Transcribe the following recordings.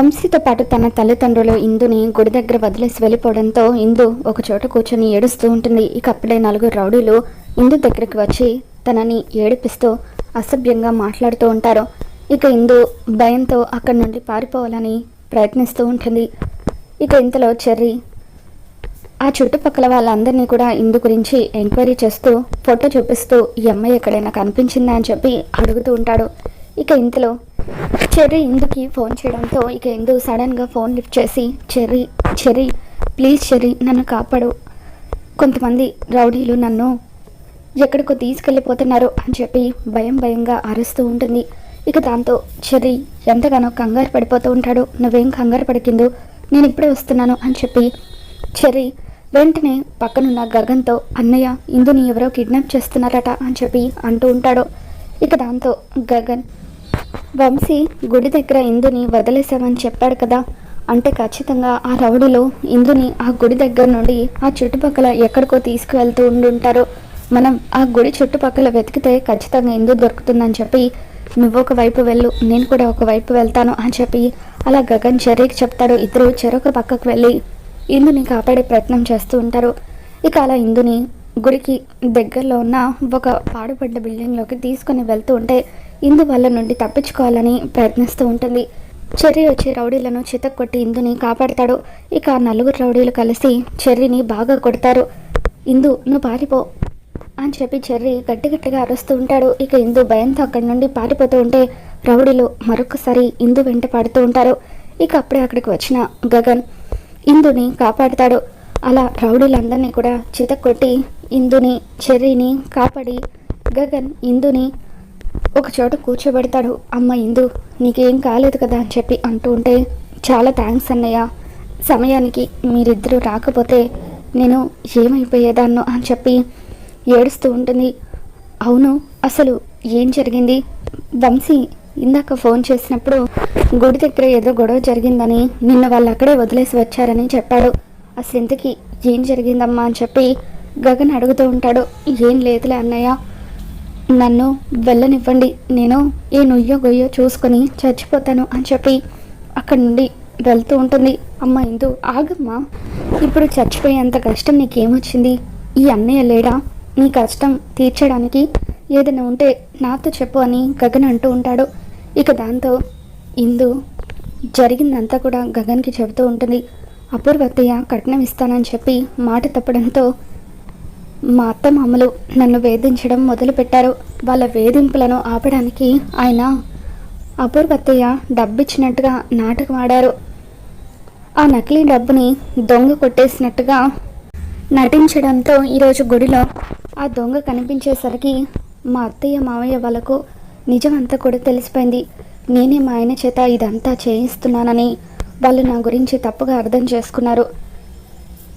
వంశీతో పాటు తన తల్లిదండ్రులు ఇందుని గుడి దగ్గర వదిలేసి వెళ్ళిపోవడంతో ఇందు ఒక చోట కూర్చొని ఏడుస్తూ ఉంటుంది. ఇక అప్పుడే నలుగురు రౌడీలు ఇందు దగ్గరికి వచ్చి తనని ఏడిపిస్తూ అసభ్యంగా మాట్లాడుతూ ఉంటారు. ఇక ఇందు భయంతో అక్కడి నుండి పారిపోవాలని ప్రయత్నిస్తూ ఉంటుంది. ఇక ఇంతలో చెర్రీ ఆ చుట్టుపక్కల వాళ్ళందరినీ కూడా ఇందు గురించి ఎంక్వైరీ చేస్తూ ఫోటో చూపిస్తూ ఈ అమ్మాయి ఎక్కడైనా కనిపించిందా? అని చెప్పి అడుగుతూ ఉంటాడు. ఇక ఇంతలో చెర్రీ ఇందుకి ఫోన్ చేయడంతో ఇక ఇందు సడన్గా ఫోన్ లిఫ్ట్ చేసి చెర్రీ చెర్రీ ప్లీజ్ చెర్రీ నన్ను కాపాడు. కొంతమంది రౌడీలు నన్ను ఎక్కడికో తీసుకెళ్ళిపోతున్నారు అని చెప్పి భయం భయంగా అరుస్తూ ఉంటుంది. ఇక దాంతో చెర్రీ ఎంతగానో కంగారు పడిపోతూ ఉంటాడు. నువ్వేం కంగారు పడికిందు నేను ఇప్పుడే వస్తున్నాను అని చెప్పి చెర్రీ వెంటనే పక్కనున్న గగన్తో అన్నయ్య ఇందుని ఎవరో కిడ్నాప్ చేస్తున్నారట అని చెప్పి అంటూ ఉంటాడు. ఇక దాంతో గగన్ వంశీ గుడి దగ్గర ఇందుని వదిలేసామని చెప్పాడు కదా. అంటే ఖచ్చితంగా ఆ రౌడులో ఇందుని ఆ గుడి దగ్గర నుండి ఆ చుట్టుపక్కల ఎక్కడికో తీసుకువెళ్తూ ఉండుంటారు. మనం ఆ గుడి చుట్టుపక్కల వెతికితే ఖచ్చితంగా ఇందు దొరుకుతుందని చెప్పి నువ్వు ఒక వైపు వెళ్ళు నేను కూడా ఒక వైపు వెళ్తాను అని చెప్పి అలా గగన్ చెర్రీకి చెప్తాడు. ఇద్దరు చెరొక పక్కకు వెళ్ళి ఇందుని కాపాడే ప్రయత్నం చేస్తూ ఉంటారు. ఇక అలా ఇందుని గుడికి దగ్గరలో ఉన్న ఒక పాడుపడ్డ బిల్డింగ్లోకి తీసుకొని వెళ్తూ ఉంటే ఇందు వల్ల నుండి తప్పించుకోవాలని ప్రయత్నిస్తూ ఉంటుంది. చెర్రీ వచ్చి రౌడీలను చితక్కొట్టి ఇందుని కాపాడతాడు. ఇక నలుగురు రౌడీలు కలిసి చెర్రీని బాగా కొడతారు. ఇందు నువ్వు పారిపో అని చెప్పి చెర్రీ గట్టి గట్టిగా అరుస్తూ ఉంటాడు. ఇక ఇందు భయంతో అక్కడి నుండి పారిపోతూ ఉంటే రౌడీలు మరొకసారి ఇందు వెంట పడుతూ ఉంటారు. ఇక అప్పుడే అక్కడికి వచ్చిన గగన్ ఇందుని కాపాడుతాడు. అలా రౌడీలందరినీ కూడా చితక్కొట్టి ఇందుని చెర్రీని కాపాడి గగన్ ఇందుని ఒక చోట కూర్చోబెడతాడు. అమ్మ ఇందు నీకేం కాలేదు కదా అని చెప్పి అంటూ ఉంటే చాలా థ్యాంక్స్ అన్నయ్య. సమయానికి మీరిద్దరూ రాకపోతే నేను ఏమైపోయేదాన్నో అని చెప్పి ఏడుస్తూ ఉంటుంది. అవును అసలు ఏం జరిగింది? వంశీ ఇందాక ఫోన్ చేసినప్పుడు గుడి దగ్గర ఏదో గొడవ జరిగిందని నిన్న వాళ్ళు అక్కడే వదిలేసి వచ్చారని చెప్పాడు. అసలు ఇంతకీ ఏం జరిగిందమ్మా అని చెప్పి గగన్ అడుగుతూ ఉంటాడు. ఏం లేదులే అన్నయ్య. నన్ను వెళ్ళనివ్వండి. నేను ఏ నుయ్యో గొయ్యో చూసుకొని చచ్చిపోతాను అని చెప్పి అక్కడి నుండి వెళ్తూ ఉంటుంది. అమ్మ ఇందు ఆగమ్మా ఇప్పుడు చచ్చిపోయేంత కష్టం నీకేమొచ్చింది? ఈ అన్నయ్య లేడా? నీ కష్టం తీర్చడానికి ఏదైనా ఉంటే నాతో చెప్పు అని గగన్ అంటూ ఉంటాడు. ఇక దాంతో ఇందు జరిగిందంతా కూడా గగన్కి చెబుతూ ఉంటుంది. అపూర్వత్తయ్య కట్నం ఇస్తానని చెప్పి మాట తప్పడంతో మా అత్త మామలు నన్ను వేధించడం మొదలుపెట్టారు. వాళ్ళ వేధింపులను ఆపడానికి ఆయన అపూర్వత్తయ్య డబ్బిచ్చినట్టుగా నాటకం ఆడారు. ఆ నకిలీ డబ్బుని దొంగ కొట్టేసినట్టుగా నటించడంతో ఈరోజు గుడిలో ఆ దొంగ కనిపించేసరికి మా అత్తయ్య మావయ్య వాళ్ళకు నిజమంతా కూడా తెలిసిపోయింది. నేనే మా ఆయన చేత ఇదంతా చేయిస్తున్నానని వాళ్ళు నా గురించి తప్పుగా అర్థం చేసుకున్నారు.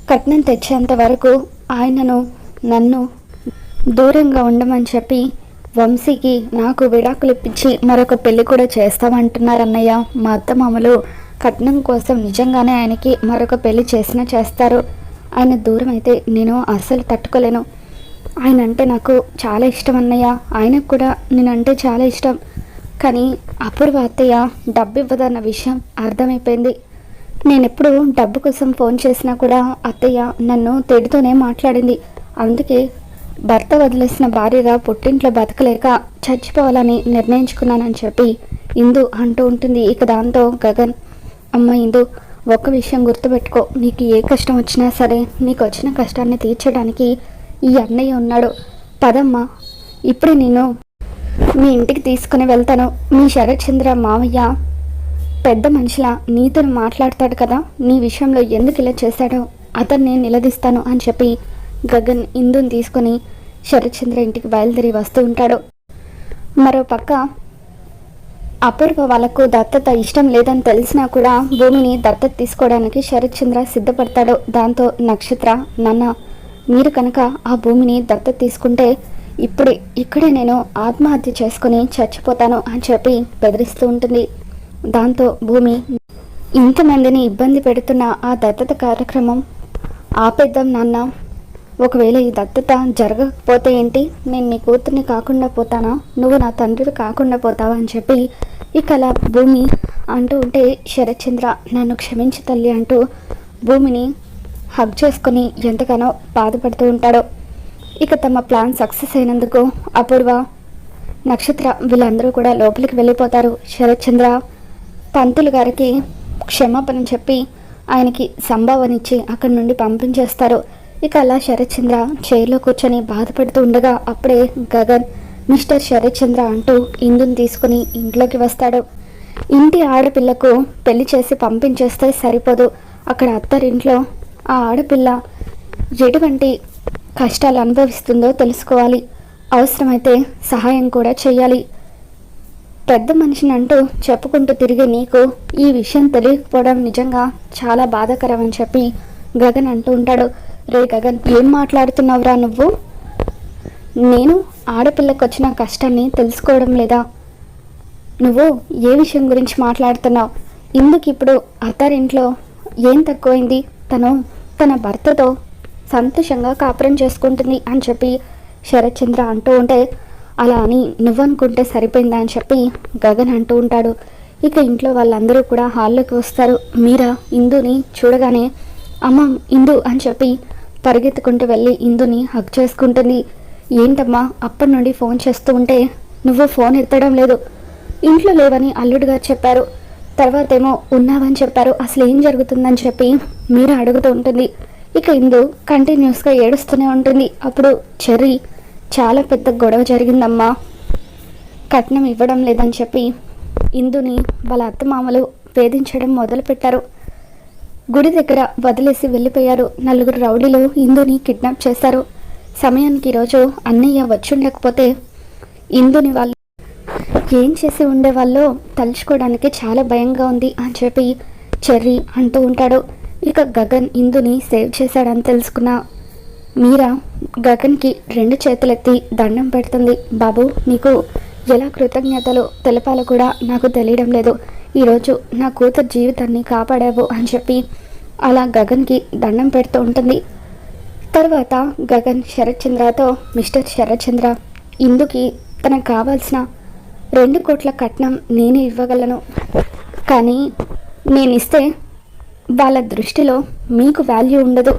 కట్నం తెచ్చేంత వరకు ఆయనను నన్ను దూరంగా ఉండమని చెప్పి వంశీకి నాకు విడాకులు ఇప్పించి మరొక పెళ్ళి కూడా చేస్తామంటున్నారన్నయ్య. మా అత్తమామలు కట్నం కోసం నిజంగానే ఆయనకి మరొక పెళ్ళి చేసినా చేస్తారు. ఆయన దూరం అయితే నేను అస్సలు తట్టుకోలేను. ఆయన అంటే నాకు చాలా ఇష్టం అన్నయ్య ఆయనకు కూడా నేనంటే చాలా ఇష్టం. కానీ అపూర్వ అత్తయ్య డబ్బు ఇవ్వదన్న విషయం అర్థమైపోయింది. నేను ఎప్పుడు డబ్బు కోసం ఫోన్ చేసినా కూడా అత్తయ్య నన్ను తిడుతూనే మాట్లాడింది. అందుకే భర్త వదిలేసిన భార్యగా పుట్టింట్లో బతకలేక చచ్చిపోవాలని నిర్ణయించుకున్నానని చెప్పి ఇందు అంటూ ఉంటుంది. ఇక దాంతో గగన్ అమ్మ ఇందు ఒక్క విషయం గుర్తుపెట్టుకో. నీకు ఏ కష్టం వచ్చినా సరే నీకు వచ్చిన కష్టాన్ని తీర్చడానికి ఈ అన్నయ్య ఉన్నాడు. పదమ్మా ఇప్పుడే నేను మీ ఇంటికి తీసుకుని వెళ్తాను. మీ శరత్చంద్ర మావయ్య పెద్ద మనిషిలా నీతో మాట్లాడతాడు కదా. నీ విషయంలో ఎందుకు ఇలా చేశాడో అతన్ని నిలదీస్తాను అని చెప్పి గగన్ ఇందుని తీసుకొని శరత్చంద్ర ఇంటికి బయలుదేరి వస్తూ ఉంటాడు. మరోపక్క అపూర్వ వాళ్ళకు దత్తత ఇష్టం లేదని తెలిసినా కూడా భూమిని దత్తత తీసుకోవడానికి శరత్చంద్ర సిద్ధపడతాడు. దాంతో నక్షత్ర నాన్న మీరు కనుక ఆ భూమిని దత్తత తీసుకుంటే ఇప్పుడే ఇక్కడే నేను ఆత్మహత్య చేసుకుని చచ్చిపోతాను అని చెప్పి బెదిరిస్తూ ఉంటుంది. దాంతో భూమి ఇంతమందిని ఇబ్బంది పెడుతున్న ఆ దత్తత కార్యక్రమం ఆపేద్దాం నాన్న. ఒకవేళ ఈ దత్తత జరగకపోతే ఏంటి? నేను నీ కూతుర్ని కాకుండా పోతానా? నువ్వు నా తండ్రిని కాకుండా పోతావా అని చెప్పి ఇక అలా భూమి అంటూ ఉంటే శరత్చంద్ర నన్ను క్షమించి తల్లి అంటూ భూమిని హగ్ చేసుకొని ఎంతగానో బాధపడుతూ ఉంటాడో. ఇక తమ ప్లాన్ సక్సెస్ అయినందుకు అపూర్వ నక్షత్ర వీళ్ళందరూ కూడా లోపలికి వెళ్ళిపోతారు. శరత్చంద్ర పంతులు గారికి క్షమాపణ చెప్పి ఆయనకి సంభావన ఇచ్చి అక్కడి నుండి పంపించేస్తారు. ఇక అలా శరత్చంద్ర చైర్లో కూర్చొని బాధపడుతూ ఉండగా అప్పుడే గగన్ మిస్టర్ శరత్చంద్ర అంటూ ఇందుని తీసుకుని ఇంట్లోకి వస్తాడు. ఇంటి ఆడపిల్లకు పెళ్ళి చేసి పంపించేస్తే సరిపోదు. అక్కడ అత్తరింట్లో ఆ ఆడపిల్ల ఎటువంటి కష్టాలు అనుభవిస్తుందో తెలుసుకోవాలి. అవసరమైతే సహాయం కూడా చేయాలి. పెద్ద మనిషిని అంటూ చెప్పుకుంటూ తిరిగి నీకు ఈ విషయం తెలియకపోవడం నిజంగా చాలా బాధాకరం అని చెప్పి గగన్ అంటూ ఉంటాడు. రే గగన్ ఏం మాట్లాడుతున్నావురా నువ్వు? నేను ఆడపిల్లకు వచ్చిన కష్టాన్ని తెలుసుకోవడం లేదా? నువ్వు ఏ విషయం గురించి మాట్లాడుతున్నావు? ఇందుకు ఇప్పుడు అత్తారింట్లో ఏం తక్కువైంది? తను తన భర్తతో సంతోషంగా కాపురం చేసుకుంటుంది అని చెప్పి శరత్చంద్ర అంటూ ఉంటే అలా అని నువ్వనుకుంటే సరిపోయిందా అని చెప్పి గగన్ అంటూ ఉంటాడు. ఇక ఇంట్లో వాళ్ళందరూ కూడా హాల్లోకి వస్తారు. మీరా ఇందుని చూడగానే అమ్మ ఇందు అని చెప్పి పరిగెత్తుకుంటూ వెళ్ళి ఇందుని హక్ చేసుకుంటుంది. ఏంటమ్మా అప్పటి నుండి ఫోన్ చేస్తూ ఉంటే నువ్వు ఫోన్ ఎత్తడం లేదు. ఇంట్లో లేవని అల్లుడు గారు చెప్పారు. తర్వాత ఏమో ఉన్నావని చెప్పారు. అసలు ఏం జరుగుతుందని చెప్పి మీరు అడుగుతూ ఉంటుంది. ఇక ఇందు కంటిన్యూస్గా ఏడుస్తూనే ఉంటుంది. అప్పుడు చెర్రీ చాలా పెద్ద గొడవ జరిగిందమ్మా. కట్నం ఇవ్వడం లేదని చెప్పి ఇందుని వాళ్ళ అత్తమామలు వేధించడం మొదలుపెట్టారు. గుడి దగ్గర వదిలేసి వెళ్ళిపోయారు. నలుగురు రౌడీలు ఇందుని కిడ్నాప్ చేశారు సమయానికి ఈరోజు అన్నయ్య వచ్చుండకపోతే ఇందుని వాళ్ళు ఏం చేసి ఉండేవాళ్ళో తలుచుకోవడానికి చాలా భయంగా ఉంది అని చెప్పి చెర్రీ అంటూ ఉంటాడు. ఇక గగన్ ఇందుని సేవ్ చేశాడని తెలుసుకున్న మీరా గగన్కి రెండు చేతులెత్తి దండం పెడుతుంది. బాబు నీకు ఎలా కృతజ్ఞతలు తెలపాలో కూడా నాకు తెలియడం లేదు. ఈరోజు నా కూతురు జీవితాన్ని కాపాడావు అని చెప్పి అలా గగన్కి దండం పెడుతూ ఉంటుంది. తర్వాత గగన్ శరత్చంద్రతో మిస్టర్ శరత్చంద్ర ఇందుకి తనకు కావాల్సిన రెండు కోట్ల కట్నం నేనే ఇవ్వగలను. కానీ నేను ఇస్తే వాళ్ళ దృష్టిలో మీకు వాల్యూ ఉండదు.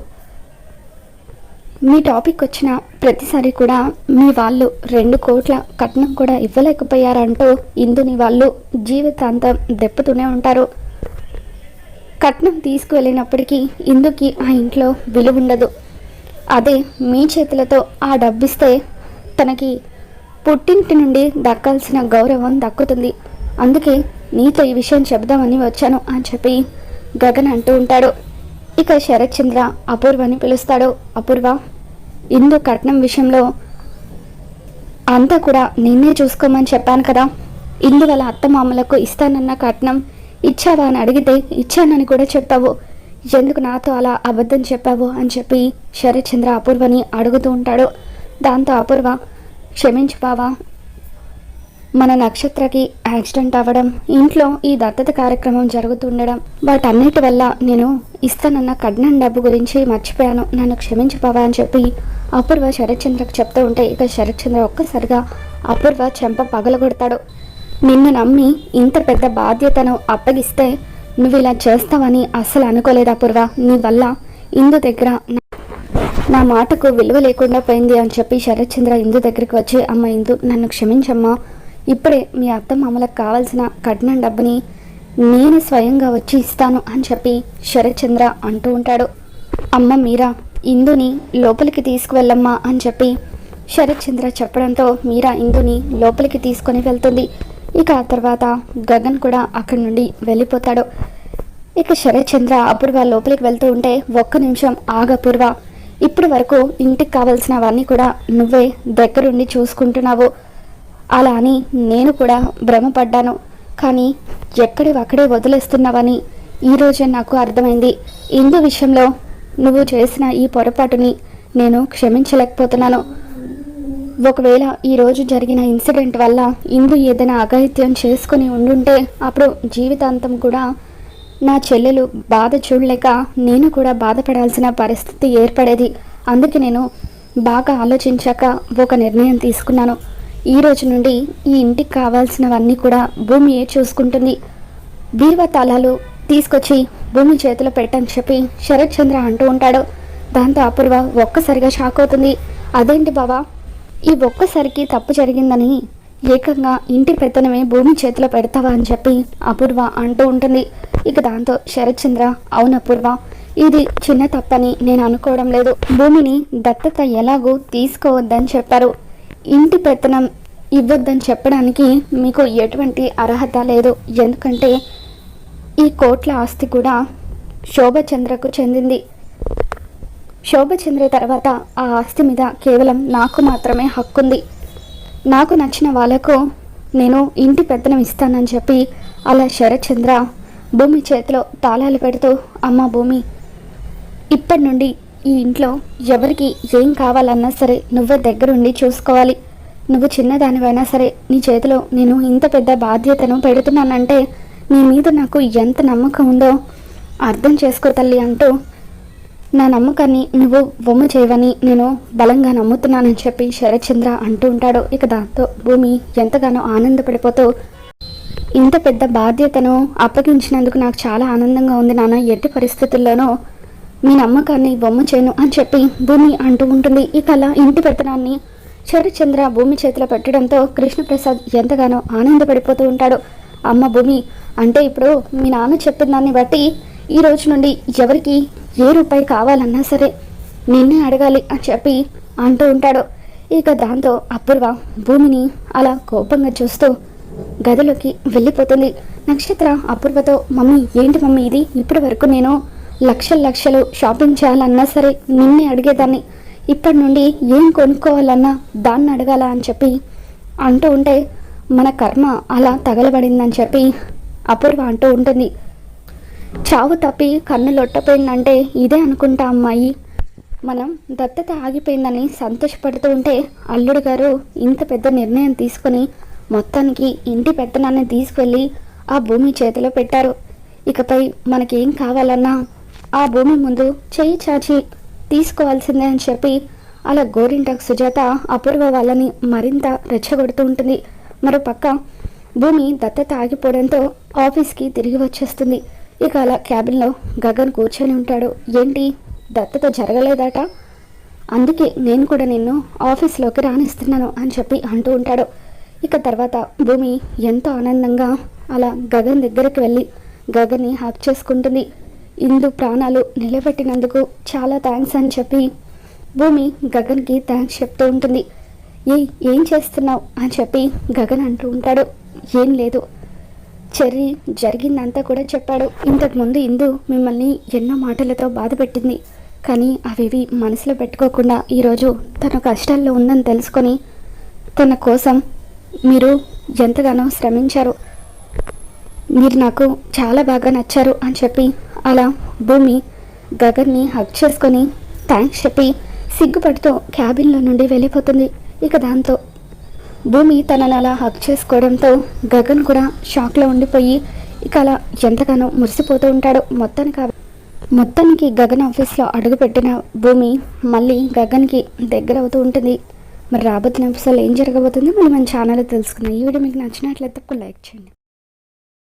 మీ టాపిక్ వచ్చిన ప్రతిసారి కూడా మీ వాళ్ళు రెండు కోట్ల కట్నం కూడా ఇవ్వలేకపోయారంటూ ఇందుని వాళ్ళు జీవితాంతం దెప్పుతూనే ఉంటారు. కట్నం తీసుకువెళ్ళినప్పటికీ ఇందుకి ఆ ఇంట్లో విలువ ఉండదు అదే మీ చేతులతో ఆ డబ్బిస్తే తనకి పుట్టింటి నుండి దక్కాల్సిన గౌరవం దక్కుతుంది. అందుకే నీతో ఈ విషయం చెబుదామని వచ్చాను అని చెప్పి గగన్ అంటూ ఉంటాడు. ఇక శరత్ చంద్ర అపూర్వని పిలుస్తాడు. అపూర్వ ఇందు కట్నం విషయంలో అంతా కూడా నిన్నే చూసుకోమని చెప్పాను కదా. ఇందు వాళ్ళ అత్తమామలకు ఇస్తానన్న కట్నం ఇచ్చావా అని అడిగితే ఇచ్చానని కూడా చెప్పావు. ఎందుకు నాతో అలా అబద్ధం చెప్పావు? అని చెప్పి శరత్చంద్ర అపూర్వని అడుగుతూ ఉంటాడు. దాంతో అపూర్వ క్షమించు బావా మన నక్షత్రకి యాక్సిడెంట్ అవ్వడం ఇంట్లో ఈ దత్తత కార్యక్రమం జరుగుతుండడం వాటన్నిటి వల్ల నేను ఇస్తానన్న కట్నం డబ్బు గురించి మర్చిపోయాను. నన్ను క్షమించిపోవా అని చెప్పి అపూర్వ శరత్చంద్రకు చెప్తూ ఉంటే ఇక శరత్చంద్ర ఒక్కసారిగా అపూర్వ చెంప పగలగొడతాడు. నిన్ను నమ్మి ఇంత పెద్ద బాధ్యతను అప్పగిస్తే నువ్వు ఇలా చేస్తావని అస్సలు అనుకోలేదు అపూర్వ. నీ వల్ల ఇందు దగ్గర నా- నా మాటకు విలువ లేకుండా పోయింది అని చెప్పి శరత్చంద్ర ఇందు దగ్గరికి వచ్చి అమ్మ ఇందు నన్ను క్షమించమ్మా. ఇప్పుడే మీ అత్త మామలకు కావాల్సిన కట్నం డబ్బుని నేను స్వయంగా వచ్చి ఇస్తాను అని చెప్పి శరత్చంద్ర అంటూ ఉంటాడు. అమ్మ మీరా ఇందుని లోపలికి తీసుకువెళ్ళమ్మా అని చెప్పి శరత్చంద్ర చెప్పడంతో మీరా ఇందుని లోపలికి తీసుకొని వెళ్తుంది. ఇక ఆ తర్వాత గగన్ కూడా అక్కడి నుండి వెళ్ళిపోతాడు. ఇక శరత్చంద్ర అపూర్వ లోపలికి వెళ్తూ ఉంటే ఒక్క నిమిషం ఆగపూర్వ ఇప్పటి వరకు ఇంటికి కావాల్సినవన్నీ కూడా నువ్వే దగ్గరుండి చూసుకుంటున్నావు. అలా అని నేను కూడా భ్రమపడ్డాను. కానీ ఎక్కడి అక్కడే వదిలేస్తున్నావని ఈరోజే నాకు అర్థమైంది. ఇందు విషయంలో నువ్వు చేసిన ఈ పొరపాటుని నేను క్షమించలేకపోతున్నాను. ఒకవేళ ఈరోజు జరిగిన ఇన్సిడెంట్ వల్ల ఇందు ఏదైనా అఘాయిత్యం చేసుకుని ఉండుంటే అప్పుడు జీవితాంతం కూడా నా చెల్లెలు బాధ చూడలేక నేను కూడా బాధపడాల్సిన పరిస్థితి ఏర్పడేది. అందుకే నేను బాగా ఆలోచించాక ఒక నిర్ణయం తీసుకున్నాను. ఈ రోజు నుండి ఈ ఇంటికి కావాల్సినవన్నీ కూడా భూమియే చూసుకుంటుంది. బీరువా తాళాలు తీసుకొచ్చి భూమి చేతిలో పెట్టని చెప్పి శరత్ చంద్ర అంటూ ఉంటాడు. దాంతో అపూర్వ ఒక్కసారిగా షాక్ అవుతుంది. అదేంటి బావా? ఈ ఒక్కసారికి తప్పు జరిగిందని ఏకంగా ఇంటి పెత్తనమే భూమి చేతిలో పెడతావా? అని చెప్పి అపూర్వ అంటూ ఉంటుంది. ఇక దాంతో శరత్ చంద్ర అవును అపూర్వ ఇది చిన్న తప్పని నేను అనుకోవడం లేదు. భూమిని దత్తత ఎలాగూ తీసుకోవద్దని చెప్పారు. ఇంటి పెత్తనం ఇవ్వద్దని చెప్పడానికి మీకు ఎటువంటి అర్హత లేదు. ఎందుకంటే ఈ కోట్ల ఆస్తి కూడా శోభచంద్రకు చెందింది. శోభచంద్ర తర్వాత ఆ ఆస్తి మీద కేవలం నాకు మాత్రమే హక్కుంది. నాకు నచ్చిన వాళ్ళకు నేను ఇంటి పెత్తనం ఇస్తానని చెప్పి అలా శరత్చంద్ర భూమి చేతిలో తాళాలు పెడుతూ అమ్మ భూమి ఇప్పటి నుండి ఈ ఇంట్లో ఎవరికి ఏం కావాలన్నా సరే నువ్వే దగ్గరుండి చూసుకోవాలి. నువ్వు చిన్నదానివైనా సరే నీ చేతిలో నేను ఇంత పెద్ద బాధ్యతను పెడుతున్నానంటే నీ మీద నాకు ఎంత నమ్మకం ఉందో అర్థం చేసుకో తల్లి అంటూ నా నమ్మకాన్ని నువ్వు బొమ్మ చేయవని నేను బలంగా నమ్ముతున్నానని చెప్పి శరత్చంద్ర అంటూ ఉంటాడు. ఇక దాంతో భూమి ఎంతగానో ఆనందపడిపోతూ ఇంత పెద్ద బాధ్యతను అప్పగించినందుకు నాకు చాలా ఆనందంగా ఉంది నాన్న. ఎట్టి పరిస్థితుల్లోనూ మీ నమ్మకాన్ని బొమ్మ చేయను అని చెప్పి భూమి అంటూ ఉంటుంది. ఇక అలా ఇంటి పెత్తనాన్ని శరత్చంద్ర భూమి చేతిలో పెట్టడంతో కృష్ణప్రసాద్ ఎంతగానో ఆనందపడిపోతూ ఉంటాడు. అమ్మ భూమి అంటే ఇప్పుడు మీ నాన్న చెప్పిన దాన్ని బట్టి ఈ రోజు నుండి ఎవరికి ఏ రూపాయి కావాలన్నా సరే నిన్నే అడగాలి అని చెప్పి అంటూ ఉంటాడు. ఇక దాంతో అపూర్వ భూమిని అలా కోపంగా చూస్తూ గదిలోకి వెళ్ళిపోతుంది. నక్షత్ర అపూర్వతో మమ్మీ ఏంటి మమ్మీ ఇది? ఇప్పటి వరకు నేను లక్షలు లక్షలు షాపింగ్ చేయాలన్నా సరే నిన్నే అడిగేదాన్ని. ఇప్పటి నుండి ఏం కొనుక్కోవాలన్నా దాన్ని అడగాల అని చెప్పి అంటూ ఉంటే మన కర్మ అలా తగలబడిందని చెప్పి అపూర్వ అంటూ ఉంటుంది. చావు తప్పి కన్ను లొట్టపోయిందంటే ఇదే అనుకుంటా అమ్మాయి. మనం దత్తత ఆగిపోయిందని సంతోషపడుతూ ఉంటే అల్లుడు గారు ఇంత పెద్ద నిర్ణయం తీసుకొని మొత్తానికి ఇంటి పెత్తనాన్ని తీసుకెళ్ళి ఆ భూమి చేతిలో పెట్టారు. ఇకపై మనకేం కావాలన్నా ఆ భూమి ముందు చేయి చాచి తీసుకోవాల్సిందే అని చెప్పి అలా గోరింటాకు సుజాత అపూర్వ వాళ్ళని మరింత రెచ్చగొడుతూ ఉంటుంది. మరో పక్క భూమి దత్తత ఆగిపోవడంతో ఆఫీస్కి తిరిగి వచ్చేస్తుంది. ఇక అలా క్యాబిన్లో గగన్ కూర్చొని ఉంటాడు. ఏంటి? దత్తత జరగలేదట? అందుకే నేను కూడా నిన్ను ఆఫీస్లోకి రాణిస్తున్నాను అని చెప్పి అంటూ ఉంటాడు. ఇక తర్వాత భూమి ఎంతో ఆనందంగా అలా గగన్ దగ్గరికి వెళ్ళి గగన్ని హక్ చేసుకుంటుంది. ఇందు ప్రాణాలు నిలబెట్టినందుకు చాలా థ్యాంక్స్ అని చెప్పి భూమి గగన్కి థ్యాంక్స్ చెప్తూ ఉంటుంది. ఏ ఏం చేస్తున్నావు? అని చెప్పి గగన్ అంటూ ఉంటాడు. ఏం లేదు. చెర్రీ జరిగిందంతా కూడా చెప్పాడు. ఇంతకుముందు ఇందు మిమ్మల్ని ఎన్నో మాటలతో బాధ పెట్టింది. కానీ అవేవి మనసులో పెట్టుకోకుండా ఈరోజు తన కష్టాల్లో ఉందని తెలుసుకొని తన కోసం మీరు ఎంతగానో శ్రమించారు. మీరు నాకు చాలా బాగా నచ్చారు అని చెప్పి అలా భూమి గగన్ని హక్ చేసుకొని థ్యాంక్స్ చెప్పి సిగ్గుపడుతూ క్యాబిన్లో నుండి వెళ్ళిపోతుంది. ఇక దాంతో భూమి తనని అలా హక్ చేసుకోవడంతో గగన్ కూడా షాక్లో ఉండిపోయి ఇక అలా ఎంతగానో మురిసిపోతూ ఉంటాడు. మొత్తానికి మొత్తానికి గగన్ ఆఫీస్లో అడుగుపెట్టిన భూమి మళ్ళీ గగన్కి దగ్గర అవుతూ ఉంటుంది. మరి రాబోతున్న ఎపిసోడ్లో ఏం జరగబోతుందో మనం మన ఛానల్లో తెలుసుకుందాం. ఈ వీడియో మీకు నచ్చినట్లయితే ఒక లైక్ చేయండి.